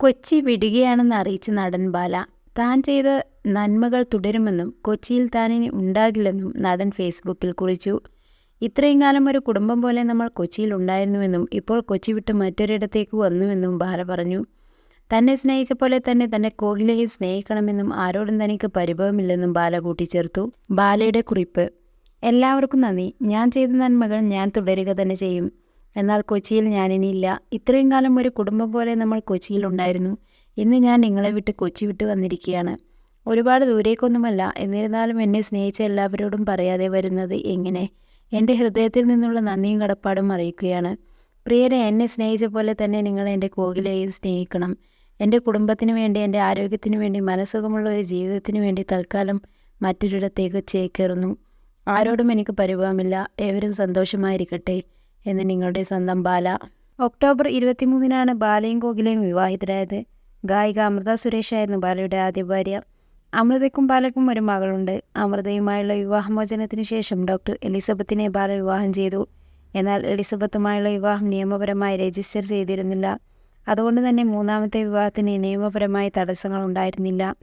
കൊച്ചി വിടുകയാണെന്ന് അറിയിച്ച നടൻ ബാല താൻ ചെയ്ത നന്മകൾ തുടരുമെന്നും കൊച്ചിയിൽ താനിനി ഉണ്ടാകില്ലെന്നും നടൻ ഫേസ്ബുക്കിൽ കുറിച്ചു. ഇത്രയും കാലം ഒരു കുടുംബം പോലെ നമ്മൾ കൊച്ചിയിൽ ഉണ്ടായിരുന്നുവെന്നും ഇപ്പോൾ കൊച്ചി വിട്ട് മറ്റൊരിടത്തേക്ക് വന്നുവെന്നും ബാല പറഞ്ഞു. തന്നെ സ്നേഹിച്ച പോലെ തന്നെ തന്നെ കോഹ്ലിയെ സ്നേഹിക്കണമെന്നും ആരോടും തനിക്ക് പരിഭവമില്ലെന്നും ബാല കൂട്ടിച്ചേർത്തു. ബാലയുടെ കുറിപ്പ് എല്ലാവർക്കും നന്ദി. ഞാൻ ചെയ്ത നന്മകൾ ഞാൻ തുടരുക തന്നെ ചെയ്യും. എന്നാൽ കൊച്ചിയിൽ ഞാനിനിയില്ല. ഇത്രയും കാലം ഒരു കുടുംബം പോലെ നമ്മൾ കൊച്ചിയിൽ ഉണ്ടായിരുന്നു. ഇന്ന് ഞാൻ നിങ്ങളെ വിട്ട് കൊച്ചി വിട്ട് വന്നിരിക്കുകയാണ്. ഒരുപാട് ദൂരേക്കൊന്നുമല്ല. എന്നിരുന്നാലും എന്നെ സ്നേഹിച്ച എല്ലാവരോടും പറയാതെ വരുന്നത് എങ്ങനെ? എന്റെ ഹൃദയത്തിൽ നിന്നുള്ള നന്ദിയും കടപ്പാടും അറിയിക്കുകയാണ്. പ്രിയരെ എന്നെ സ്നേഹിച്ച പോലെ തന്നെ നിങ്ങൾ എന്റെ കോകിലെയും സ്നേഹിക്കണം. എന്റെ കുടുംബത്തിന് വേണ്ടി എന്റെ ആരോഗ്യത്തിന് വേണ്ടി മനസ്സുഖമുള്ള ഒരു ജീവിതത്തിന് വേണ്ടി തൽക്കാലം മറ്റൊരിടത്തേക്ക് ചേക്കേറുന്നു. ആരോടും എനിക്ക് പരിഭവമില്ല. ഏവരും സന്തോഷമായിരിക്കട്ടെ. എന്ന് നിങ്ങളുടെ സ്വന്തം ബാല. ഒക്ടോബർ ഇരുപത്തിമൂന്നിനാണ് ബാലയും കോകിലയും വിവാഹിതരായത്. ഗായിക അമൃത സുരേഷ് ആയിരുന്നു ബാലയുടെ ആദ്യ ഭാര്യ. അമൃതയ്ക്കും ബാലയ്ക്കും ഒരു മകളുണ്ട്. അമൃതയുമായുള്ള വിവാഹമോചനത്തിന് ശേഷം ഡോക്ടർ എലിസബത്തിനെ ബാല വിവാഹം ചെയ്തു. എന്നാൽ എലിസബത്തുമായുള്ള വിവാഹം നിയമപരമായി രജിസ്റ്റർ ചെയ്തിരുന്നില്ല. അതുകൊണ്ട് തന്നെ മൂന്നാമത്തെ വിവാഹത്തിന് നിയമപരമായ തടസ്സങ്ങൾ ഉണ്ടായിരുന്നില്ല.